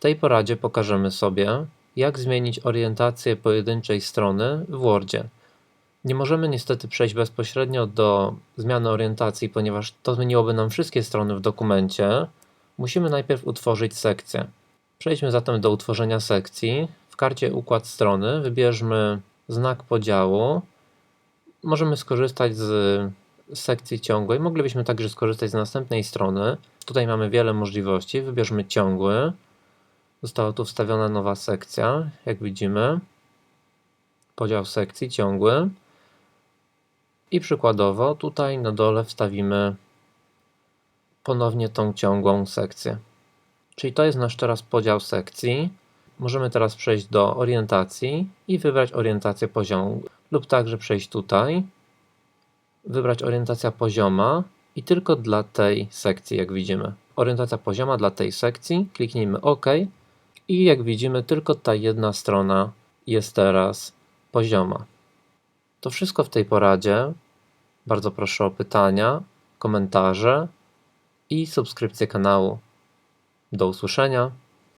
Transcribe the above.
tej poradzie pokażemy sobie, jak zmienić orientację pojedynczej strony w Wordzie. Nie możemy niestety przejść bezpośrednio do zmiany orientacji, ponieważ to zmieniłoby nam wszystkie strony w dokumencie. Musimy najpierw utworzyć sekcję. Przejdźmy zatem do utworzenia sekcji. W karcie Układ strony wybierzmy znak podziału. Możemy skorzystać z sekcji ciągłej. Moglibyśmy także skorzystać z następnej strony. Tutaj mamy wiele możliwości. Wybierzmy ciągły. Została tu wstawiona nowa sekcja, jak widzimy. Podział sekcji ciągły. I przykładowo tutaj na dole wstawimy ponownie tą ciągłą sekcję. Czyli to jest nasz teraz podział sekcji. Możemy teraz przejść do orientacji i wybrać orientację poziomu. Lub także przejść tutaj, wybrać orientacja pozioma i tylko dla tej sekcji, jak widzimy. Orientacja pozioma dla tej sekcji, kliknijmy OK i jak widzimy, tylko ta jedna strona jest teraz pozioma. To wszystko w tej poradzie. Bardzo proszę o pytania, komentarze i subskrypcję kanału. Do usłyszenia.